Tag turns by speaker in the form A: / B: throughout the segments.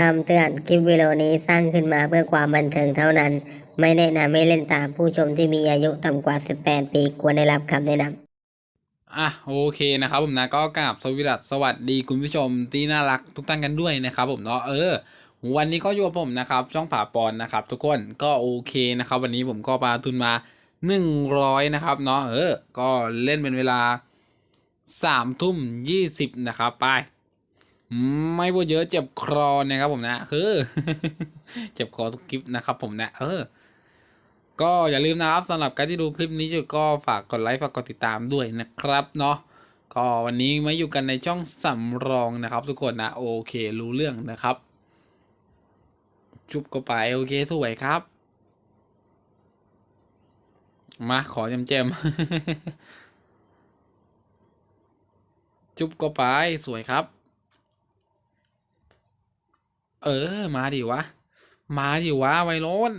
A: คำเตือน คลิปวิดีโอนี้สร้างขึ้นมาเพื่อความบันเทิงเท่านั้น ไม่แนะนำให้เล่นตามผู้ชมที่มีอายุต่ำกว่า 18 ปีควรได้รับคำแนะนำ
B: อะโอเคนะครับผมนะก็กราบสวัสดีสวัสดีคุณผู้ชมที่น่ารักทุกท่านกันด้วยนะครับผมเนาะเออ วันนี้ก็อยู่กับผมนะครับช่องผ่าปอนนะครับ ทุกคนก็โอเคนะครับ วันนี้ผมก็ปาทุนมา 100 นะครับเนาะเออ ก็เล่นเป็นเวลาสามทุ่มยี่สิบนะครับไป ไม่พูดเยอะเจ็บคอนะครับผมนะ คือ เจ็บคอทุกคลิปนะครับผมนะ เออ ก็อย่าลืมนะครับสำหรับการที่ดูคลิปนี้อยู่ก็ฝากกดไลค์ฝากกดติดตามด้วยนะครับเนาะก็วันนี้มาอยู่กันในช่องสำรองนะครับ ทุกคนนะโอเครู้เรื่องนะครับ จุบก็ไปโอเคสวยครับ มาขอเจมๆจุบก็ไปสวยครับ เออ มาดิวะ มาดิวะไวโรน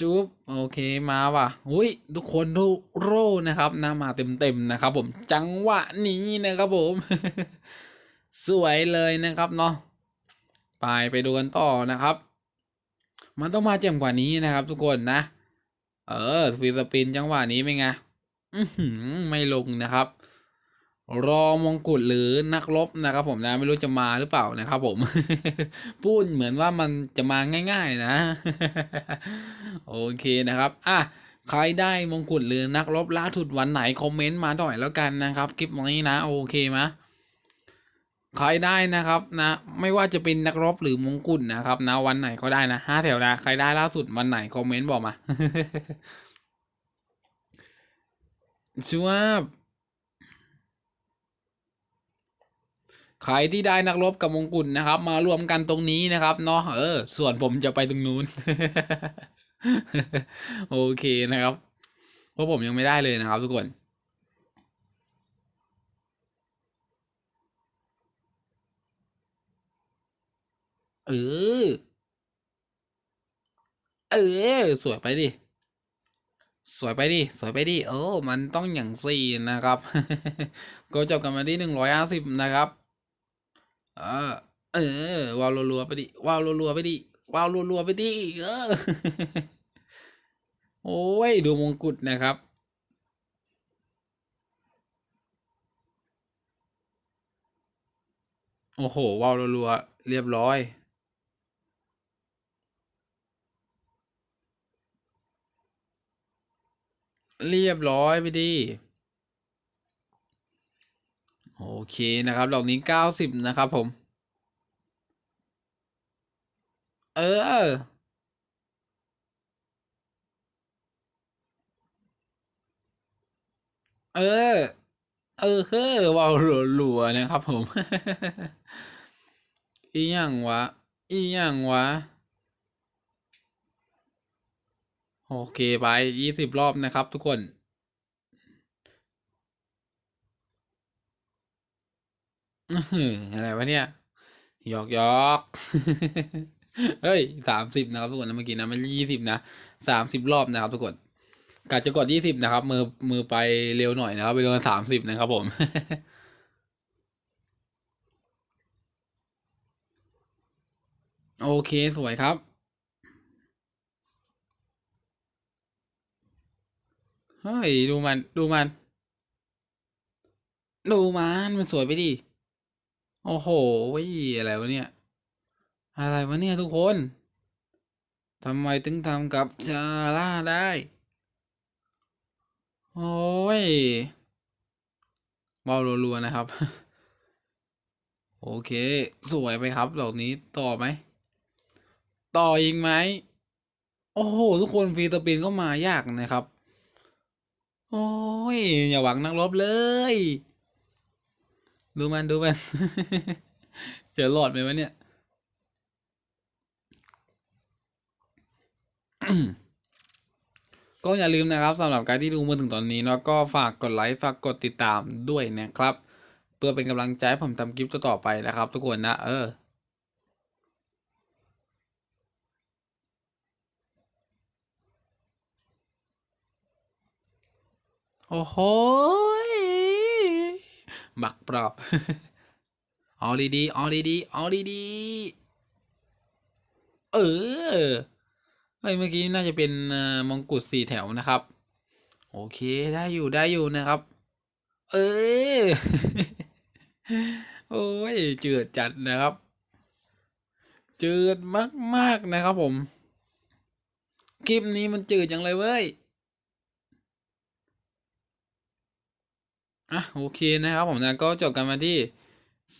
B: จุบโอเคมาว่ะอุ้ยทุกคนดูโร่นะครับหน้ามาเต็มๆนะครับ ผมจังหวะนี้นะครับผม สวยเลยนะครับเนาะไปไปดูกันต่อนะครับ มันต้องมาเจ่มกว่านี้นะครับ ทุกคนนะ เออสปีดสปินจังหวะนี้เป็นไงไม่ลงนะครับ รอมงกุฎหรือนักรบนะครับผมนะไม่รู้จะมาหรือเปล่านะครับผม พูดเหมือนว่ามันจะมาง่าย ๆ นะ โอเคนะครับอะใครได้มงกุฎหรือนักรบล่าสุดวันไหนคอมเมนต์มาหน่อยแล้วกันนะครับคลิปนี้นะโอเคไหมใครได้นะครับนะ ไม่ว่าจะเป็นนักรบหรือมงกุฎนะครับนะวันไหนก็ได้นะห้าแถวนะใครได้ล่าสุดวันไหนคอมเมนต์บอกมาชัวร์ ใครที่ได้นักรบกับมงกุฎนะครับ มารวมกันตรงนี้นะครับเนาะเออ ส่วนผมจะไปตรงนู้น โอเคนะครับเพราะผมยังไม่ได้เลยนะครับ ทุกคนเออ เออ สวยไปดิ สวยไปดิ สวยไปดิ โอ้ มันต้องอย่างสี่นะครับ ก็จบกันมาที่หนึ่งร้อยห้าสิบนะครับ ออเออวาวรัวๆไปดิวาวรัวๆไปดิวาวรัวๆไปดิเออโอ้ยดูมงกุฎนะครับโอ้โหวาวรัวๆเรียบร้อยเรียบร้อยไปดี โอเคนะครับ ดอกนี้เก้าสิบนะครับผม เออ เออ เออเฮ้อว้าวรัวๆนะครับผม อีหยังวะ อีหยังวะ โอเคไปยี่สิบรอบนะครับทุกคน อะไรวะเนี่ยหยอกหยอกเฮ้ยสามสิบนะครับทุกคนนะเมื่อกี้นะมันยี่สิบนะสามสิบรอบนะครับทุกคนกะจะกดยี่สิบนะครับ มือมือไปเร็วหน่อยนะครับ ไปโดนสามสิบนะครับผมโอเคสวยครับ เฮ้ย ดูมัน ดูมัน ดูมัน มันสวยไปดิ โอ้โหวิอะไรวะเนี่ย อะไรวะเนี่ยทุกคนทำไมถึงทำกับชาล่าได้ โอ้ยเบารัวๆนะครับ โอเค สวยไปครับดอกนี้ต่อไหม ต่ออีกไหม โอ้โห ทุกคนฟีตปินก็มายากนะครับ โอ้ย อย่าหวังนักรบเลย ดูมันดูมันจะรอดไหมวะเนี่ย ก็อย่าลืมนะครับสำหรับการที่ดูมาถึงตอนนี้เนาะก็ฝากกดไลค์ฝากกดติดตามด้วยนะครับ เพื่อเป็นกำลังใจให้ผมทำคลิปต่อไปนะครับ ทุกคนนะเออโอ้โห บักเปรอบเอาดีๆเอาดีๆเอาดีๆเออเฮ้ยเมื่อกี้น่าจะเป็นเอ่อมงกุฎสี่แถวนะครับ โอเคได้อยู่ได้อยู่นะครับ เออโอ้ยเจืดจัดนะครับ เจืดมากๆนะครับผม คลิปนี้มันจืดจังเลยเว้ย อะโอเคนะครับผมนะก็จบกันมาที่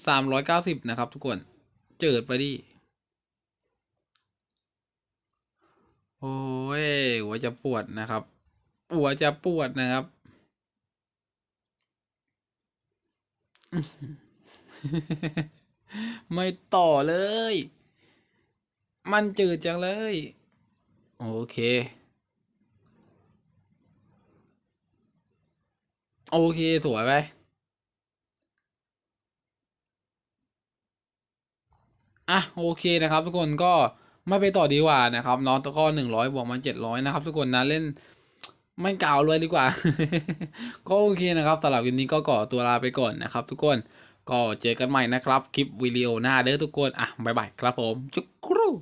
B: สามร้อยเก้าสิบนะครับ ทุกคนเจิดไปดิโอ้ยหัวจะปวดนะครับหัวจะปวดนะครับไม่ต่อเลย มันจืดจังเลย โอเค โอเค สวยไปอะโอเคนะครับ ทุกคนก็ไม่ไปต่อดีกว่านะครับเนาะตะก้อหนึ่งร้อยบวกมาเจ็ดร้อยนะครับทุกคนนะเล่นไม่กล่าวเลยดีกว่า ก็โอเคนะครับสำหรับวันนี้ก็ก่อตัวลาไปก่อนนะครับ ทุกคนก็เจอกันใหม่นะครับ คลิปวิดีโอหน้าเด้อทุกคน อะ บ๊ายบายครับผมจุ๊กครู